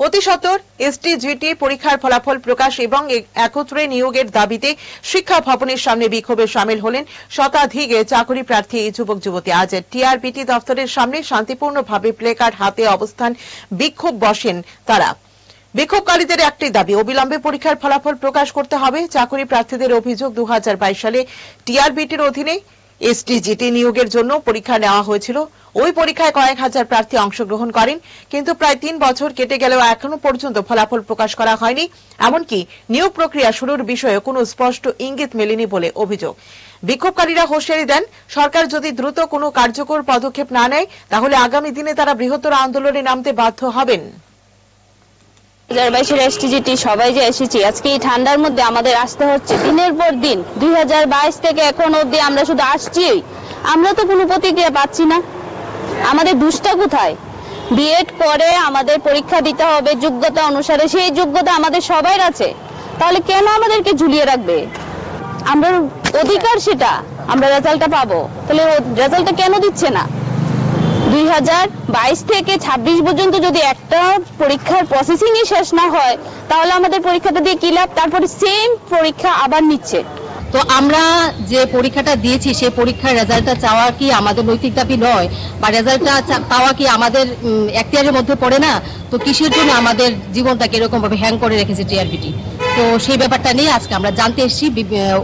অতি সত্বর এসটিজিটি পরীক্ষার ফলাফল প্রকাশ এবং একত্রে নিয়োগের দাবিতে শিক্ষা ভবনের সামনে বিক্ষোভে সামিল হলেন শতাধিক চাকরি প্রার্থী যুবক, যুবতী। আজ টিআরবিটি দপ্তরের সামনে শান্তিপূর্ণভাবে প্লেকার্ড হাতে অবস্থান বিক্ষোভ বসেন তারা। বিক্ষোভকারীদের একটি দাবি, অবিলম্বে পরীক্ষার ফলাফল প্রকাশ করতে হবে। চাকরি প্রার্থীদের অভিযোগ দু হাজার বাইশ সালে টিআরবিটির অধীনে এসটিজিটি নিয়োগের জন্য পরীক্ষা নেওয়া হয়েছিল। ওই পরীক্ষায় কয়েক হাজার প্রার্থী অংশগ্রহণ করেন, কিন্তু প্রায় তিন বছর কেটে গেলেও এখনও পর্যন্ত ফলাফল প্রকাশ করা হয়নি। এমনকি নিয়োগ প্রক্রিয়া শুরুর বিষয়ে কোনো স্পষ্ট ইঙ্গিত মেলেনি বলে অভিযোগ। বিক্ষোভকারীরা হুঁশিয়ারি দেন, সরকার যদি দ্রুত কোনো কার্যকর পদক্ষেপ না নেয়, তাহলে আগামী দিনে তারা বৃহত্তর আন্দোলনে নামতে বাধ্য হবেন। সবাই যে এসেছি, আজকে এই ঠান্ডার মধ্যে আমাদের আসতে হচ্ছে। দিনের পর দিন, দুই হাজার বাইশ থেকে এখন অবধি আমরা শুধু আসছি। আমরা তো কোনো প্রতিক্রিয়া পাচ্ছি না। আমাদের দুষ্টা কোথায়? বিএড করে আমাদের পরীক্ষা দিতে হবে, যোগ্যতা অনুসারে। সেই যোগ্যতা আমাদের সবার আছে। তাহলে কেন আমাদেরকে ঝুলিয়ে রাখবে? আমরা অধিকার সেটা। আমরা রেজাল্টটা পাবো। তাহলে রেজাল্টটা কেন দিচ্ছে না? দুই হাজার বাইশ থেকে ছাব্বিশ পর্যন্ত যদি একটা পরীক্ষার প্রসেসিংই শেষ না হয়, তাহলে আমাদের পরীক্ষাটা দিয়ে কি লাভ? তারপরে সেম পরীক্ষা আবার নিচ্ছে। তো আমরা যে পরীক্ষাটা দিয়েছি, সেই পরীক্ষার রেজাল্টটা চাওয়া কি আমাদের নৈতিক দাবি নয়? বা রেজাল্টটা পাওয়া কি আমাদের এখতিয়ারের মধ্যে পড়ে না? তো কিসের জন্য আমাদের জীবনটাকে এরকম ভাবে হ্যাং করে রেখেছে টিআরবিটি তো সেই ব্যাপারটা নিয়ে আজকে আমরা জানতে এসেছি।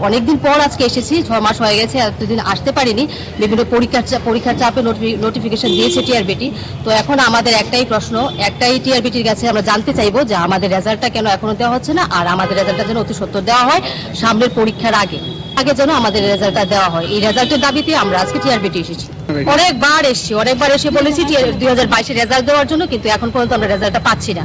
অনেকদিন পর আজকে এসেছি, ছ মাস হয়ে গেছে এতদিন আসতে পারিনি। বিভিন্ন পরীক্ষার পরীক্ষার চাপে নোটিফিকেশন দিয়েছে টিআরবিটি তো এখন আমাদের একটাই প্রশ্ন, একটাই টিআরবিটির কাছে আমরা জানতে চাইব যে আমাদের রেজাল্টটা কেন এখনও দেওয়া হচ্ছে না, আর আমাদের রেজাল্টটা যেন অতি সত্তর দেওয়া হয় সামনের পরীক্ষার আগে। আগে যেন আমাদের রেজাল্টটা দেওয়া হয়। এই রেজাল্টের দাবিতে আমরা আজকে টিআরবিটি এসেছি। অনেকবার এসেছি, অনেকবার এসে বলেছি দুই হাজার বাইশের রেজাল্ট দেওয়ার জন্য, কিন্তু এখন পর্যন্ত আমরা রেজাল্টটা পাচ্ছি না।